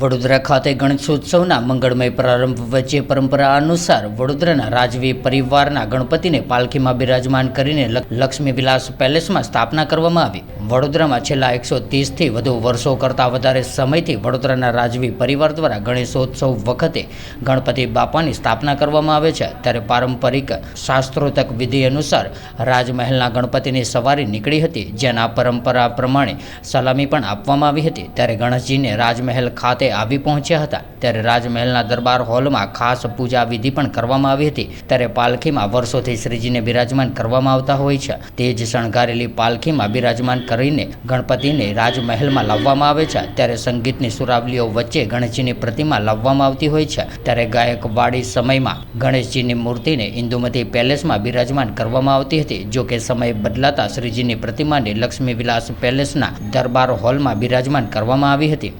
વડોદરા ખાતે ગણેશોત્સવના મંગળમય પ્રારંભ વચ્ચે પરંપરા અનુસાર વડોદરાના રાજવી પરિવારના ગણપતિને પાલખીમાં બિરાજમાન કરીને લક્ષ્મી વિલાસ પેલેસમાં સ્થાપના કરવામાં આવી. વડોદરામાં છેલ્લા એકસો ત્રીસથી વધુ વર્ષો કરતાં વધારે સમયથી વડોદરાના રાજવી પરિવાર દ્વારા ગણેશોત્સવ વખતે ગણપતિ બાપાની સ્થાપના કરવામાં આવે છે. ત્યારે પારંપરિક શાસ્ત્રોતક વિધિ અનુસાર રાજમહેલના ગણપતિની સવારી નીકળી હતી, જેના પરંપરા પ્રમાણે સલામી પણ આપવામાં આવી હતી. ત્યારે ગણેશજીને રાજમહેલ ખાતે આવી પહોંચ્યા હતા. ત્યારે રાજમહેલના દરબાર હોલમાં ખાસ પૂજા વિધિ પણ કરવામાં આવી હતી. ત્યારે પાલખીમાં વર્ષોથી શ્રીજીને બિરાજમાન કરવામાં આવતા હોય છે. તે જ શણગારેલી પાલખીમાં બિરાજમાન કરીને ગણપતિને રાજમહેલમાં લાવવામાં આવે છે. ત્યારે સંગીતની સુરાવલીઓ વચ્ચે ગણેશજીની પ્રતિમા લાવવામાં આવતી હોય છે. ત્યારે ગાયકવાડી સમયમાં ગણેશજીની મૂર્તિને ઇન્દુમતી પેલેસમાં બિરાજમાન કરવામાં આવતી હતી. જો કે સમય બદલાતા શ્રીજીની પ્રતિમાને લક્ષ્મી વિલાસ પેલેસના દરબાર હોલમાં બિરાજમાન કરવામાં આવી હતી.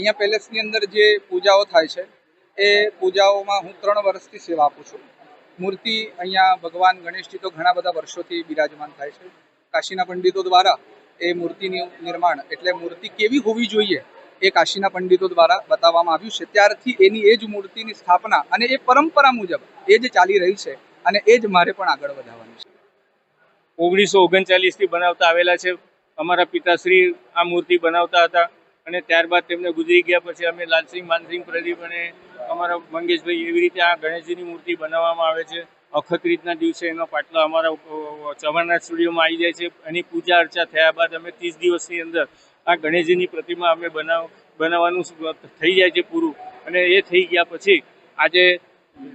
અહીંયા પેલેસની અંદર જે પૂજાઓ થાય છે, એ પૂજાઓમાં હું ત્રણ વર્ષથી સેવા આપું છું. મૂર્તિ અહીંયા ભગવાન ગણેશજી તો ઘણા બધા વર્ષોથી બિરાજમાન થાય છે. કાશીના પંડિતો દ્વારા એ મૂર્તિનું નિર્માણ એટલે મૂર્તિ કેવી હોવી જોઈએ એ કાશીના પંડિતો દ્વારા બતાવવામાં આવ્યું છે. ત્યારથી એની એ જ મૂર્તિની સ્થાપના અને એ પરંપરા મુજબ એ જ ચાલી રહી છે અને એ જ મારે પણ આગળ વધારવાનું છે. ઓગણીસો ઓગણચાલીસથી બનાવતા આવેલા છે. અમારા પિતાશ્રી આ મૂર્તિ બનાવતા હતા. અને ત્યારબાદ તેમને ગુજરી ગયા પછી અમે લાલસિંહ માનસિંહ પ્રદીપ અને અમારા મંગેશભાઈ એવી રીતે આ ગણેશજીની મૂર્તિ બનાવવામાં આવે છે. અખત રીતના દિવસે એનો પાટલો અમારા અ, ચવાણના સ્ટુડિયોમાં આવી જાય છે. એની પૂજા અર્ચા થયા બાદ અમે ત્રીસ દિવસની અંદર આ ગણેશજીની પ્રતિમા અમે બનાવ બનાવવાનું થઈ જાય છે પૂરું. અને એ થઈ ગયા પછી આજે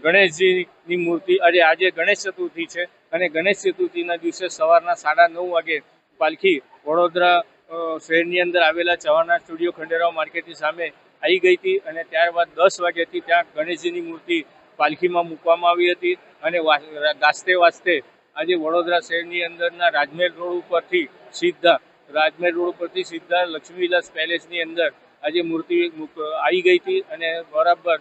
ગણેશજીની મૂર્તિ અરે આજે ગણેશ ચતુર્થી છે. અને ગણેશ ચતુર્થીના દિવસે સવારના સાડા નવ વાગે પાલખી વડોદરા શહેરની અંદર આવેલા ચવાના સ્ટુડિયો ખંડેરાવ માર્કેટની સામે આવી ગઈ હતી અને ત્યારબાદ દસ વાગ્યાથી ત્યાં ગણેશજીની મૂર્તિ પાલખીમાં મૂકવામાં આવી હતી અને ગાજતે વાજતે આજે વડોદરા શહેરની અંદરના રાજમહેલ રોડ ઉપરથી સીધા, રાજમહેલ રોડ ઉપરથી સીધા લક્ષ્મીવિલાસ પેલેસની અંદર આજે મૂર્તિ આવી ગઈ હતી અને બરાબર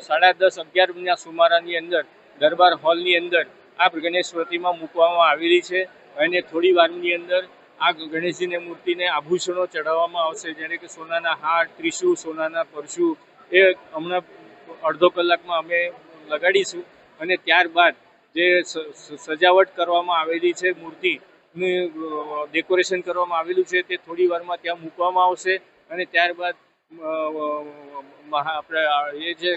સાડા દસ અગિયારના સુમારાની અંદર, દરબાર હોલની અંદર આ ગણેશ પ્રતિમા મૂકવામાં આવેલી છે અને થોડી વારની અંદર આ ગણેશજીની મૂર્તિને આભૂષણો ચઢાવવામાં આવશે જેને કે સોનાના હાર ત્રિશુ સોનાના પરશુ, એ હમણાં અડધો કલાકમાં અમે લગાડીશું. અને ત્યારબાદ જે સજાવટ કરવામાં આવેલી છે મૂર્તિનું ડેકોરેશન કરવામાં આવેલું છે, તે થોડી વારમાં ત્યાં મૂકવામાં આવશે. અને ત્યારબાદ આપણે એ જે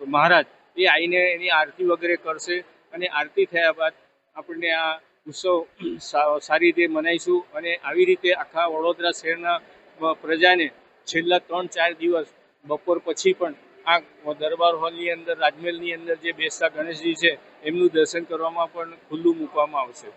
મહારાજ, એ આવીને એની આરતી વગેરે કરશે. અને આરતી થયા બાદ આપણને આ ઉત્સવ સારી રીતે મનાવીશું અને આવી રીતે આખા વડોદરા શહેરના પ્રજાને છેલ્લા ત્રણ ચાર દિવસ બપોર પછી પણ આ દરબાર હોલની અંદર, રાજમહેલની અંદર જે બેસતા ગણેશજી છે, એમનું દર્શન કરવામાં પણ ખુલ્લું મૂકવામાં આવશે.